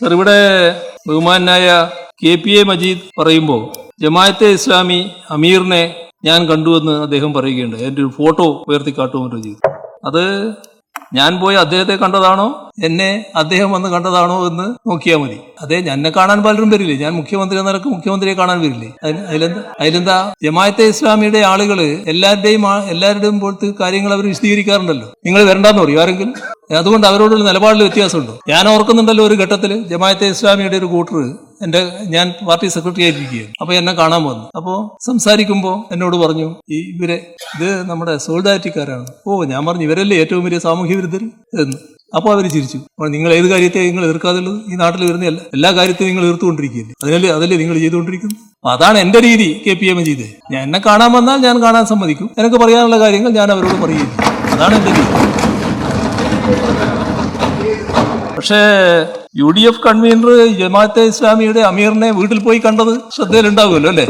Sir ഇവിടെ ബഹുമാനായ K P A Majeed പറയുമ്പോൾ ജമാഅത്തെ ഇസ്ലാമി അമീറിനെ ഞാൻ കണ്ടുവെന്ന് അദ്ദേഹം പറയുകയുണ്ട് എന്റെ ഒരു ഫോട്ടോ ഉയർത്തി കാട്ടുമെന്ന് ചെയ്തു അത് ഞാൻ പോയി അദ്ദേഹത്തെ കണ്ടതാണോ? എന്നെ അദ്ദേഹം വന്ന് കണ്ടതാണോ എന്ന് നോക്കിയാൽ മതി. അതെ എന്നെ കാണാൻ പലരും വരില്ലേ? ഞാൻ മുഖ്യമന്ത്രി എന്ന നിലയ്ക്ക് മുഖ്യമന്ത്രിയെ കാണാൻ വരില്ലേ? അതിലെന്താ? അതിലെന്താ? ജമാഅത്തെ ഇസ്ലാമിയുടെ ആളുകൾ എല്ലാവരുടെയും എല്ലാവരുടെയും പോലത്തെ കാര്യങ്ങൾ അവർ വിശദീകരിക്കാറുണ്ടല്ലോ. നിങ്ങൾ വരണ്ടെന്ന് പറയും ആരെങ്കിലും? അതുകൊണ്ട് അവരോടുള്ള നിലപാടിൽ വ്യത്യാസമുണ്ടോ? ഞാൻ ഓർക്കുന്നുണ്ടല്ലോ ഒരു ഘട്ടത്തിൽ ജമാഅത്തെ ഇസ്ലാമിയുടെ ഒരു കൂട്ടർ എന്റെ ഞാൻ പാർട്ടി സെക്രട്ടറി ആയിരിക്കുകയാണ്. അപ്പൊ എന്നെ കാണാൻ വന്നു. അപ്പോ സംസാരിക്കുമ്പോ എന്നോട് പറഞ്ഞു ഈ ഇവരെ ഇത് നമ്മുടെ സോൾഡാരിറ്റിക്കാരാണ് ഓ ഞാൻ പറഞ്ഞു ഇവരല്ലേ ഏറ്റവും വലിയ സാമൂഹ്യ വിരുദ്ധർ? എന്ന്. അപ്പോൾ അവർ ചിരിച്ചു. അപ്പോൾ നിങ്ങൾ ഏത് കാര്യത്തെ നിങ്ങൾ എതിർക്കാതുള്ളത് ഈ നാട്ടിൽ വരുന്നതല്ല. എല്ലാ കാര്യത്തെയും നിങ്ങൾ എതിർത്തുകൊണ്ടിരിക്കുകയല്ലേ? അതിനല്ലേ അതല്ലേ നിങ്ങൾ ചെയ്തുകൊണ്ടിരിക്കുന്നു അതാണ് എന്റെ രീതി കെ പി എം ചെയ്തത്. ഞാൻ എന്നെ കാണാൻ വന്നാൽ ഞാൻ കാണാൻ സമ്മതിക്കും. എനിക്ക് പറയാനുള്ള കാര്യങ്ങൾ ഞാൻ അവരോട് പറയുകയില്ല. അതാണ് എന്റെ രീതി. പക്ഷേ U D F convener Jamaat-e ഇസ്ലാമിയുടെ അമീറിനെ വീട്ടിൽ പോയി കണ്ടത് ശ്രദ്ധയിലുണ്ടാവുമല്ലോ അല്ലേ?